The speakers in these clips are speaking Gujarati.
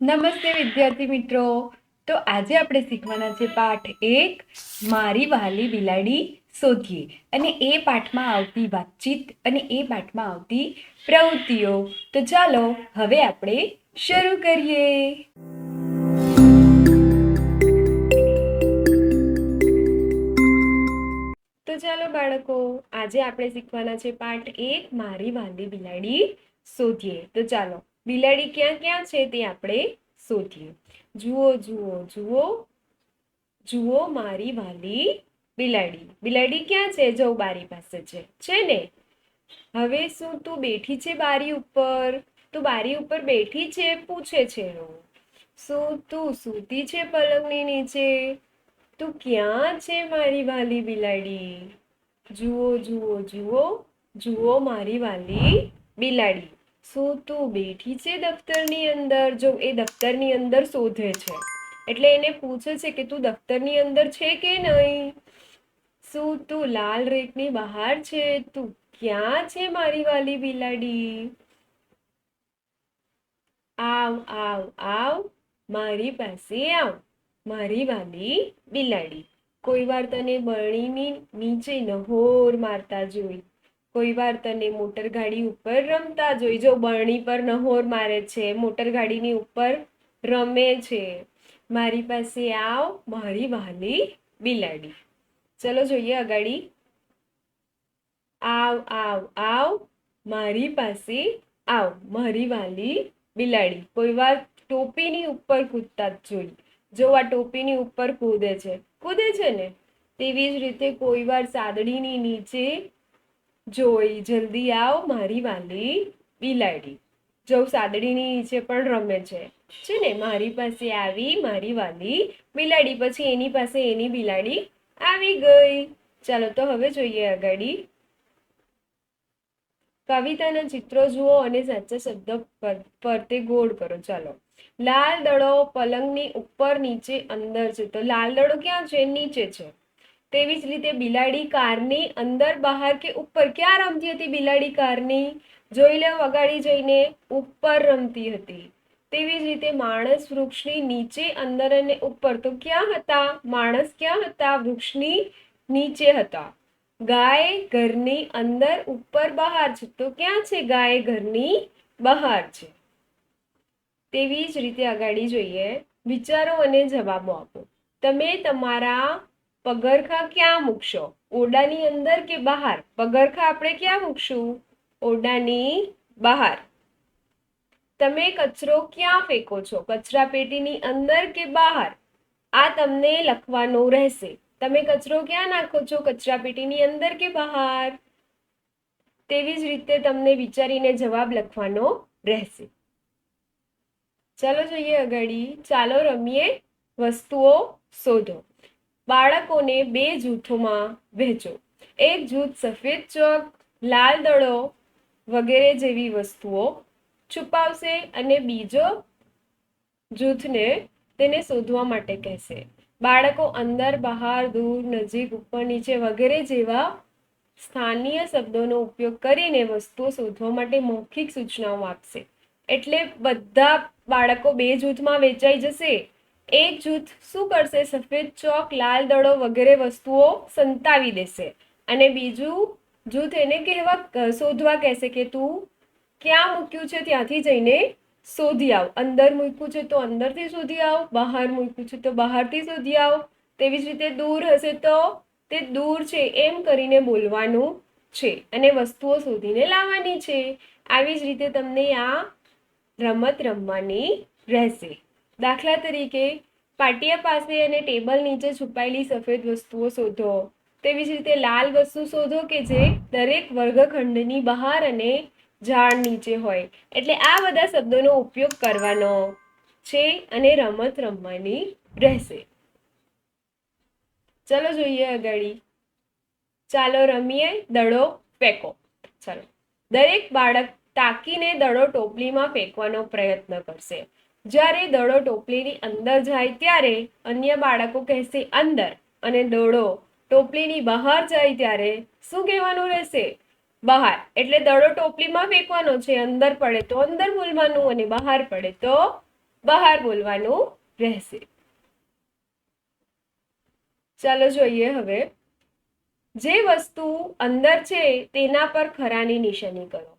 નમસ્તે વિદ્યાર્થી મિત્રો. તો આજે આપણે શીખવાના છે પાઠ એક, મારી વાલી બિલાડી શોધીએ. અને એ પાઠમાં આવતી વાતચીત અને એ પાઠમાં આવતી પ્રવૃત્તિઓ. તો ચાલો હવે આપણે શરૂ કરીએ. તો ચાલો બાળકો, આજે આપણે શીખવાના છે પાઠ એક, મારી વાલી બિલાડી શોધીએ. તો ચાલો. બિલાડી ક્યાં ક્યાં છે તે આપણે શોધીએ જુઓ જુઓ જુઓ જુઓ મારી વાલી બિલાડી. બિલાડી ક્યાં છે? જો બારી પાસે છે. છે ને? હવે શું તું બેઠી છે બારી ઉપર? તું બારી ઉપર બેઠી છે? પૂછે છે શું તું સૂતી છે પલંગની નીચે? તું ક્યાં છે મારી વાલી બિલાડી? જુઓ જુઓ જુઓ જુઓ મારી વાલી બિલાડી. શું તું બેઠી છે દફતરની અંદર, જો એ દફતરની અંદર શોધે છે. એટલે એને પૂછે છે કે તું દફતરની અંદર છે કે નહીં? શું તું લાલ રેકની બહાર છે? તું ક્યાં છે મારી વાલી બિલાડી? આવ આવ આવ, મારી પાસે આવ, મારી વાલી બિલાડી. કોઈ વાર તને બળીની નીચે નહોર મારતા જોઈ. કોઈ વાર તને મોટર ગાડી ઉપર રમતા જોઈ, જો બરણી પર નહોર મારે છે, મોટર ગાડીની ઉપર રમે છે. મારી પાસે આવ, મારી વહાલી બિલાડી. ચલો જોઈએ અગાડી. આવ આવ આવ, મારી પાસે આવ, મારી વાલી બિલાડી. કોઈ વાર ટોપીની ઉપર કૂદતા જ જોઈ. જો આ ટોપીની ઉપર કૂદે છે. કૂદે છે ને? તેવી જ રીતે કોઈ વાર સાદડીની નીચે જોઈ, જલ્દી આવ, મારી વાલી બિલાડી. જવ સાદડીની નીચે પણ રમે છે. છે ને, મારી પાસે આવી, મારી વાલી બિલાડી. પછી એની પાસે એની બિલાડી આવી ગઈ. ચાલો તો હવે જોઈએ આગળ. કવિતાના ચિત્રો જુઓ અને સાચા શબ્દ ફરતે ગોળ કરો. ચાલો. લાલ દડો પલંગની ઉપર, નીચે, અંદર છે. તો લાલ દડો ક્યાં છે? નીચે છે. તેવી જ રીતે બિલાડી કારની અંદર બહાર કે ઉપર, ક્યાં રમતી હતી બિલાડી કારની? જોઈ લે અગાડી જઈને ઉપર રમતી હતી. તેવી જ રીતે માણસ વૃક્ષની નીચે અંદર અને ઉપર. તો ક્યાં હતા? માણસ ક્યાં હતા? વૃક્ષની નીચે હતા. ગાય ઘરની અંદર ઉપર બહાર છે. તો ક્યાં છે ગાય ઘરની બહાર છે? તેવી જ રીતે આગાડી જોઈએ. વિચારો અને જવાબો આપો. તમે તમારા પગરખા ક્યાં મૂકશો? ઓરડાની અંદર કે બહાર? પગરખા આપણે ક્યાં મૂકશું? ઓરડાની બહાર. તમે કચરો ક્યાં ફેંકો છો? કચરા પેટીની અંદર કે બહાર? આ તમને લખવાનું રહેશે. તમે કચરો ક્યાં નાખો છો? કચરા પેટીની અંદર કે બહાર? તેવી જ રીતે તમને વિચારીને જવાબ લખવાનો રહેશે. ચાલો જોઈએ અગાડી ચાલો રમીએ વસ્તુઓ શોધો. બાળકોને બે જૂથોમાં વહેંચો. એક જૂથ સફેદ ચોક, લાલ દડો વગેરે જેવી વસ્તુઓ છુપાવશે અને બીજો જૂથને તેને શોધવા માટે કહેશે. બાળકો અંદર, બહાર, દૂર, નજીક, ઉપર, નીચે વગેરે જેવા સ્થાનીય શબ્દોનો ઉપયોગ કરીને વસ્તુઓ શોધવા માટે મૌખિક સૂચનાઓ આપશે. એટલે બધા બાળકો બે જૂથમાં વેચાઈ જશે. એક જૂથ શું કરશે? સફેદ ચોક, લાલ દડો વગેરે વસ્તુઓ સંતાવી દેશે. અને બીજું જૂથ એને કહેવા શોધવા કહેશે કે તું ક્યાં મૂક્યું છે? ત્યાંથી જઈને શોધી આવ. અંદર મૂક્યું છે તો અંદરથી શોધી આવ. બહાર મૂક્યું છે તો બહારથી શોધી આવ. તેવી જ રીતે દૂર હશે તો તે દૂર છે એમ કરીને બોલવાનું છે અને વસ્તુઓ શોધીને લાવવાની છે. આવી જ રીતે તમને આ રમત રમવાની રહેશે. દાખલા તરીકે, પાટિયા પાસે અને ટેબલ નીચે છુપાયેલી સફેદ વસ્તુઓ શોધો. તેવી જ રીતે લાલ વસ્તુ શોધો કે જે દરેક વર્ગખંડની બહાર અને ઝાડ નીચે હોય. એટલે આ બધા શબ્દોનો ઉપયોગ કરવાનો છે અને રમત રમવાની રહેશે. ચલો જોઈએ અગાડી. ચાલો રમીએ દડો ફેંકો. ચાલો. દરેક બાળક તાકીને દડો ટોપલીમાં ફેંકવાનો પ્રયત્ન કરશે. જ્યારે દડો ટોપલીની અંદર જાય ત્યારે અન્ય બાળકો કહેશે અંદર અને દડો ટોપલીની બહાર જાય ત્યારે શું કહેવાનું રહેશે? બહાર. એટલે દડો ટોપલીમાં ફેંકવાનો છે, અંદર પડે તો અંદર બોલવાનું અને બહાર પડે તો બહાર બોલવાનું રહેશે. ચાલો જોઈએ હવે. જે વસ્તુ અંદર છે તેના પર ખરાની નિશાની કરો.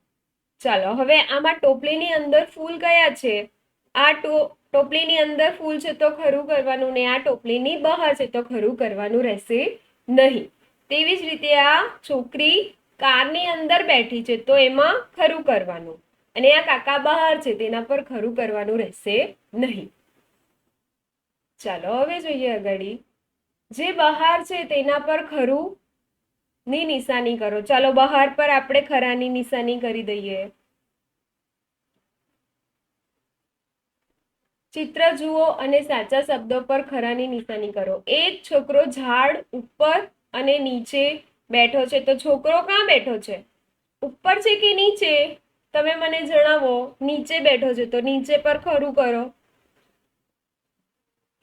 ચાલો, હવે આમાં ટોપલીની અંદર ફૂલ કયા છે? આ ટો, ટોપલીની અંદર ફૂલ છે તો ખરું કરવાનું ને આ ટોપલીની બહાર છે તો ખરું કરવાનું રહેશે નહીં. તેવી જ રીતે આ છોકરી કારની અંદર બેઠી છે તો એમાં ખરું કરવાનું અને આ કાકા બહાર છે તેના પર ખરું કરવાનું રહેશે નહીં. ચાલો હવે જોઈએ આગળી. જે બહાર છે તેના પર ખરું ની નિશાની કરો. ચાલો બહાર પર આપણે ખરાની નિશાની કરી દઈએ. ચિત્ર જુઓ અને સાચા શબ્દો પર ખરાની નિશાની કરો. એક છોકરો ઝાડ ઉપર અને નીચે બેઠો છે. તો છોકરો ક્યાં બેઠો છે? ઉપર છે કે નીચે? તમે મને જણાવો. નીચે બેઠો છે. તો નીચે પર ખરું કરો.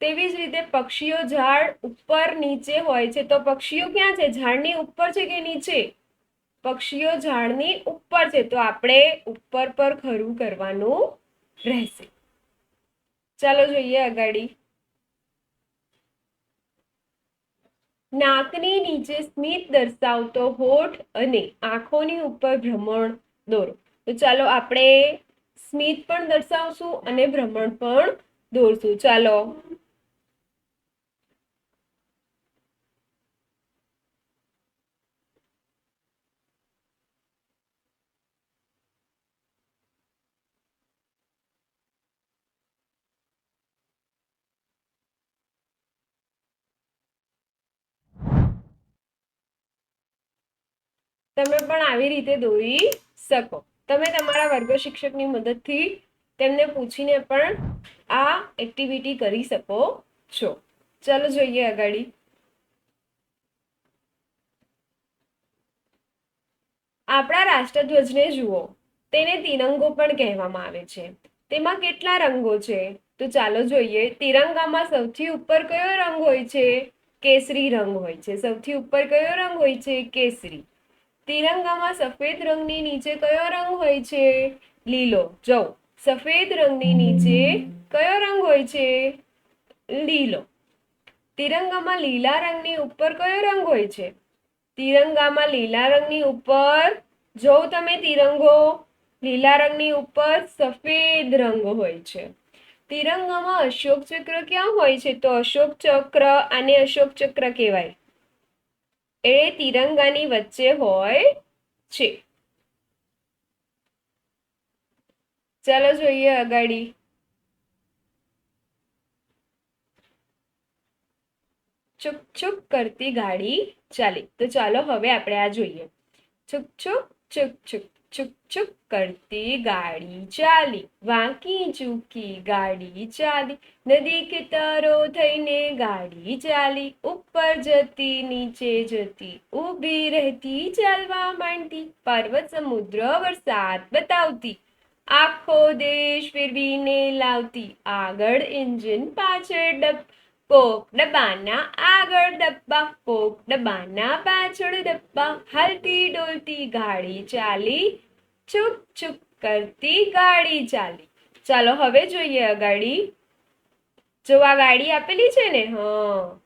તેવી જ રીતે પક્ષીઓ ઝાડ ઉપર નીચે હોય છે. તો પક્ષીઓ ક્યાં છે? ઝાડની ઉપર છે કે નીચે? પક્ષીઓ ઝાડની ઉપર છે. તો આપણે ઉપર પર ખરું કરવાનું રહેશે. ચાલો જોઈએ અગાડી નાકની નીચે સ્મિત દર્શાવતો હોઠ અને આંખોની ઉપર ભ્રમણ દોરો. તો ચાલો આપણે સ્મિત પણ દર્શાવશું અને ભ્રમણ પણ દોરશું. ચાલો. તમે પણ આવી રીતે દોરી શકો. તમે તમારા વર્ગ શિક્ષકની મદદથી તેમને પૂછીને પણ આ એક્ટિવિટી કરી શકો છો. ચાલો જોઈએ આગળ. આપણા રાષ્ટ્રધ્વજને જુઓ. તેને તિરંગો પણ કહેવામાં આવે છે. તેમાં કેટલા રંગો છે? તો ચાલો જોઈએ. તિરંગામાં સૌથી ઉપર કયો રંગ હોય છે? કેસરી રંગ હોય છે. સૌથી ઉપર કયો રંગ હોય છે? કેસરી. તિરંગામાં સફેદ રંગની નીચે કયો રંગ હોય છે? લીલો. જો સફેદ રંગની નીચે કયો રંગ હોય છે? લીલો. તિરંગામાં લીલા રંગની ઉપર કયો રંગ હોય છે? તિરંગામાં લીલા રંગની ઉપર, જો તમે તિરંગો, લીલા રંગની ઉપર સફેદ રંગ હોય છે. તિરંગામાં અશોક ચક્ર ક્યાં હોય છે? તો અશોક ચક્ર આને અશોક ચક્ર કહેવાય. એ તિરંગાની વચ્ચે હોય છે. ચાલો જોઈએ અગાડી. છુક છુક કરતી ગાડી ચાલી. તો ચાલો હવે આપણે આ જોઈએ. છુક છુક છુક ચુક. ચુક ચુક કરતી ગાડી ચાલી વાંકી ચૂકી ગાડી ચાલી નદી કિનારો થઈને ગાડી ચાલી ઉપર જતી નીચે જતી ઊભી રહેતી ચાલવા માંડતી પર્વત સમુદ્ર વરસાદ બતાવતી આખો દેશ ફેરવીને લાવતી આગળ એન્જિન પાછળ ડબ કોક ડબ્બાના આગળ ડબ્બા કોક ડબ્બાના પાછળ ડબ્બા હાલતી ડોલતી ગાડી ચાલી ચૂક ચૂક કરતી ગાડી ચાલી. ચાલો હવે જોઈએ આ ગાડી જો આ ગાડી આપેલી છે ને, હા.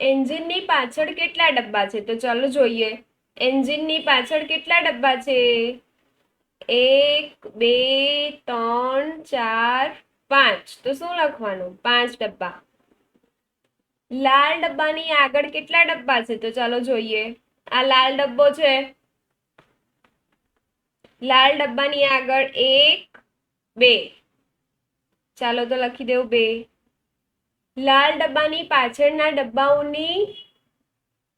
એન્જિનની પાછળ કેટલા ડબ્બા છે? તો ચાલો જોઈએ. એન્જિનની પાછળ કેટલા ડબ્બા છે? એક, બે, ત્રણ, ચાર, પાંચ. તો શું લખવાનું? પાંચ ડબ્બા. લાલ ડબ્બાની આગળ કેટલા ડબ્બા છે? તો ચાલો જોઈએ. આ લાલ ડબ્બો છે લાલ ડબ્બાની આગળ એક, બે. ચાલો તો લખી દેવું બે. લાલ ડબ્બાની પાછળના ડબ્બાઓની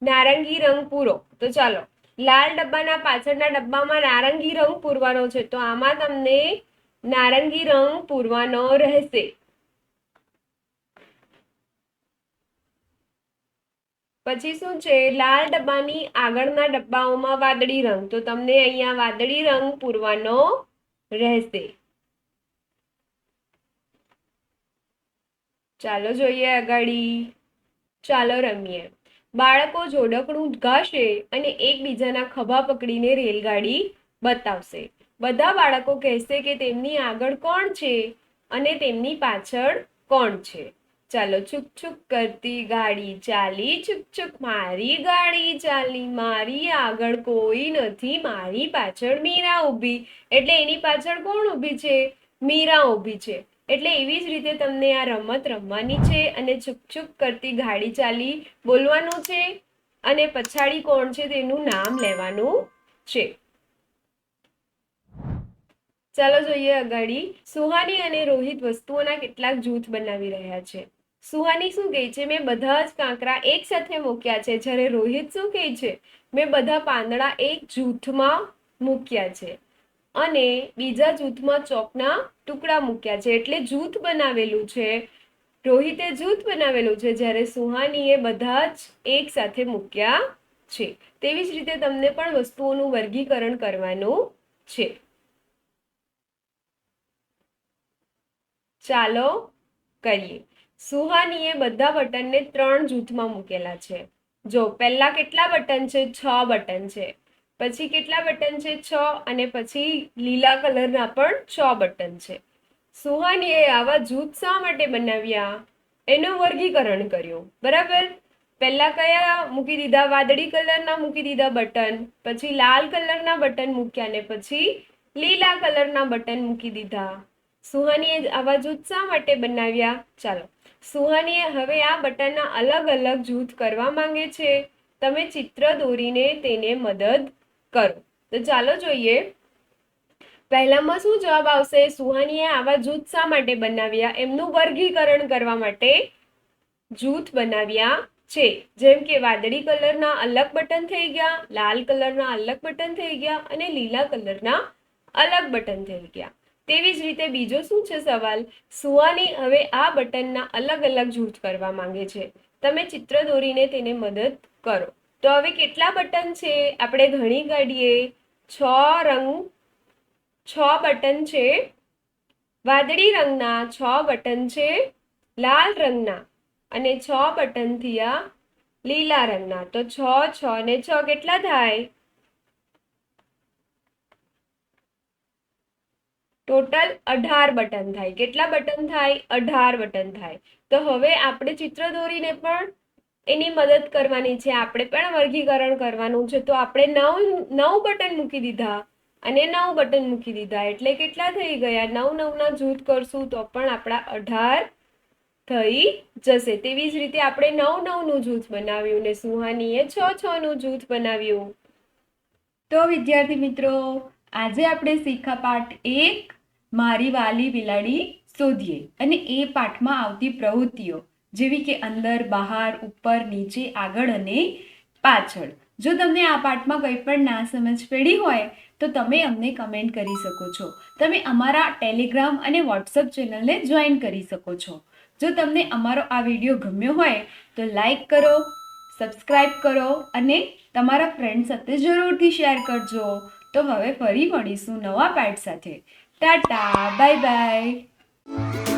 નારંગી રંગ પૂરો. તો ચાલો, લાલ ડબ્બાના પાછળના ડબ્બામાં નારંગી રંગ પૂરવાનો છે. તો આમાં તમને નારંગી રંગ પૂરવાનો રહેશે. પછી શું છે? લાલ ડબ્બાની આગળના ડબ્બાઓમાં વાદળી રંગ. તો તમને અહીંયા વાદળી રંગ પૂરવાનો રહેશે. ચાલો જોઈએ આગાડી ચાલો રમીએ. બાળકો જોડકણું ઘાશે અને એકબીજાના ખભા પકડીને રેલગાડી બતાવશે. બધા બાળકો કહેશે કે તેમની આગળ કોણ છે? અને તેમની પાછળ કોણ છે? ચાલો છુક છુક કરતી ગાડી ચાલી છુક છુક મારી ગાડી ચાલી, મારી આગળ કોઈ નથી, મારી પાછળ મીરા ઊભી. એટલે એની પાછળ કોણ ઊભી છે? મીરા ઊભી છે. એટલે એવી જ રીતે તમને આ રમત રમવાની છે અને છુક છુક કરતી ગાડી ચાલી બોલવાનું છે અને પછાડી કોણ છે તેનું નામ લેવાનું છે. ચાલો જોઈએ અગાડી. સુહાની અને રોહિત વસ્તુઓના કેટલાક જૂથ બનાવી રહ્યા છે. સુહાની શું કહે છે? મેં બધા જ કાંકરા એક સાથે મૂક્યા છે. જ્યારે રોહિત શું કહે છે? મેં બધા પાંદડા એક જૂથમાં મૂક્યા છે અને બીજા જૂથમાં ચોકના ટુકડા મૂક્યા છે. એટલે જૂથ બનાવેલું છે. રોહિતે જૂથ બનાવેલું છે જ્યારે સુહાનીએ બધા જ એક સાથે મૂક્યા છે. તેવી જ રીતે તમને પણ વસ્તુઓનું વર્ગીકરણ કરવાનું છે. ચાલો કરીએ. સુહાનીએ બધા બટનને ત્રણ જૂથમાં મૂકેલા છે. જો, પહેલાં કેટલા બટન છે? છ બટન છે. પછી કેટલા બટન છે? છ અને પછી લીલા કલરના પણ છ બટન છે. સુહાનીએ આવા જૂથ શા માટે બનાવ્યા? એનું વર્ગીકરણ કર્યું. બરાબર? પહેલાં કયા મૂકી દીધા? વાદળી કલરના મૂકી દીધા બટન. પછી લાલ કલરના બટન મૂક્યા ને પછી લીલા કલરના બટન મૂકી દીધા. સુહાનીએ આવા જૂથ શા માટે બનાવ્યા? ચાલો. સુહાનીએ હવે આ બટનના અલગ અલગ જૂથ કરવા માંગે છે. તમે ચિત્ર દોરીને તેને મદદ કરો. તો ચાલો જોઈએ. પહેલામાં શું જવાબ આવશે? સુહાનીએ આવા જૂથ શા માટે બનાવ્યા? એમનું વર્ગીકરણ કરવા માટે જૂથ બનાવ્યા છે. જેમ કે વાદળી કલરના અલગ બટન થઈ ગયા, લાલ કલરના અલગ બટન થઈ ગયા અને લીલા કલરના અલગ બટન થઈ ગયા. તેવી જ રીતે બીજો શું છે સવાલ? સુવાની હવે આ બટનના અલગ અલગ જૂથ કરવા માંગે છે. તમે ચિત્ર દોરીને તેને મદદ કરો. તો હવે કેટલા બટન છે? આપણે ઘણી કાઢીએ. છ રંગ, છ બટન છે. વાદળી રંગના છ બટન છે. લાલ રંગના અને છ બટન થયા લીલા રંગના. તો છ છ ને છ કેટલા થાય? ટોટલ અઢાર બટન થાય. કેટલા બટન થાય? અઢાર બટન થાય. તો હવે આપણે ચિત્ર દોરીને પણ એની મદદ કરવાની છે. આપણે પણ વર્ગીકરણ કરવાનું છે. તો આપણે નવ નવ બટન મૂકી દીધા અને નવ બટન મૂકી દીધા. એટલે કેટલા થઈ ગયા? નવ, નવના જૂથ કરશું તો પણ આપણા અઢાર થઈ જશે. તેવી જ રીતે આપણે નવ, નવનું જૂથ બનાવ્યું ને સુહાનીએ છ છ નું જૂથ બનાવ્યું. તો વિદ્યાર્થી મિત્રો, આજે આપણે શીખા પાઠ એક મારી વાલી બિલાડી શોધીએ. અને એ પાઠમાં આવતી પ્રવૃત્તિઓ, જેવી કે અંદર, બહાર, ઉપર, નીચે, આગળ અને પાછળ. જો તમને આ પાઠમાં કંઈ પણ ના સમજ પડી હોય, તો તમે અમને કમેન્ટ કરી શકો છો. તમે અમારા ટેલિગ્રામ અને વોટ્સઅપ ચેનલને જોઈન કરી શકો છો. જો તમને અમારો આ વીડિયો ગમ્યો હોય, તો લાઈક કરો સબસ્ક્રાઈબ કરો અને તમારા ફ્રેન્ડ સાથે જરૂરથી શેર કરજો. તો હવે ફરી મળીશું નવા પાઠ સાથે. Tata, bye bye.